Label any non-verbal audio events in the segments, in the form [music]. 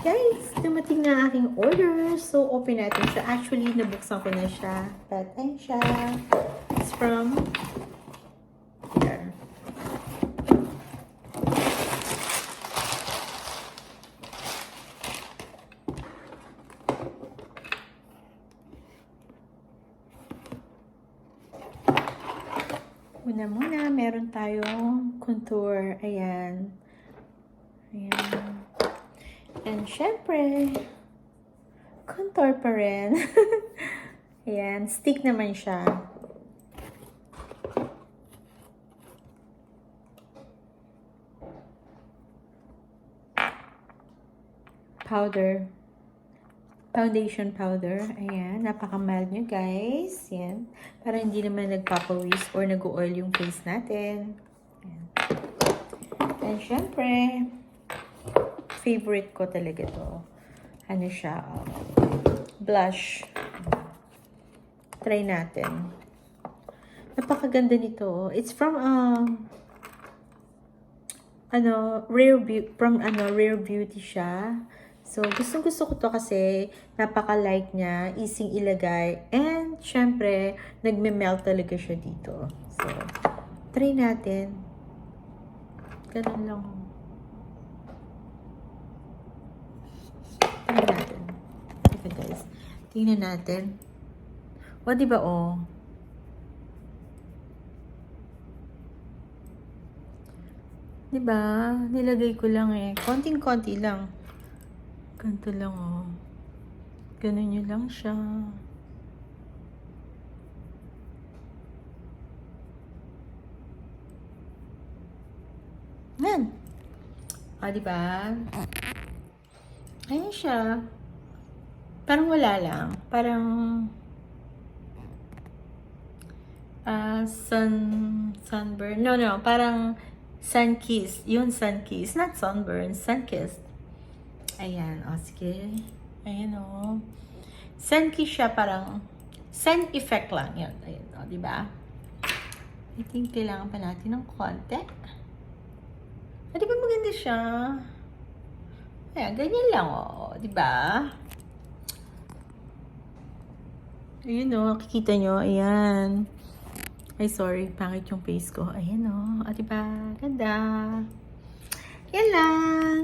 Guys, dumating na aking order. So, open natin siya. Actually, nabuksan ko na siya. But, ayun siya. It's from... Here. Una muna, meron tayong contour. Ayan. Ayan. And syempre, contour pa rin. [laughs] Ayan, stick naman siya. Powder. Foundation powder. Ayan, napaka-mild nyo guys. Ayan. Para hindi naman nagpapawis or nag-oil yung face natin. Ayan. And syempre, favorite ko talaga to. Ano siya? uh, blush. Try natin. Napakaganda nito. It's from, um, ano, Rare Beauty, from, ano, Rare Beauty siya. So, gustong gusto ko to kasi napaka-light niya, easy ilagay, and syempre, nagme-melt talaga siya dito. So, try natin. Ganun lang. Try natin. Ito guys. Tingnan natin. O, di ba oh? Di ba? Nilagay ko lang eh. Konting-konti lang. Ganito lang oh. Ganun nyo lang siya. Yan. O, di ba? Ayan siya. Parang wala lang. Parang ah sun sunburn. No, no, parang sun kiss. Yun sun kiss, not sunburn, sun kiss. Ayan, o sige. Ayan o. Sun kiss siya parang sun effect lang. Yan, ayan o, di ba? I think kailangan pa natin ng konti. Ah, di ba maganda siya? Ayan, ganyan lang o, di ba? Ayun o, nakikita nyo, ayan. Ay, sorry, pangit yung face ko. Ayan o, ah, diba? Ganda. Yan lang.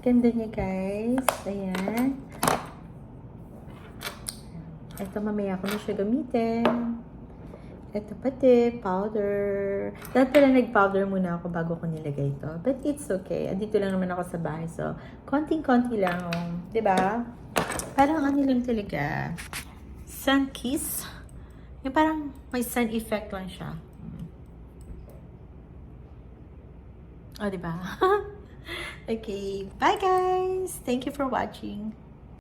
Ganda niya, guys. Ayan. Ito, mamaya ko na siya gamitin. Ito pati, powder. Dapat pala nag-powder muna ako bago ko nilagay ito. But it's okay. Andito lang naman ako sa bahay. So, konting-konti lang. Ba? Parang ano lang talaga. Sun kiss. Yung parang may sun effect lang siya. O, oh, diba? [laughs] okay. Bye, guys. Thank you for watching.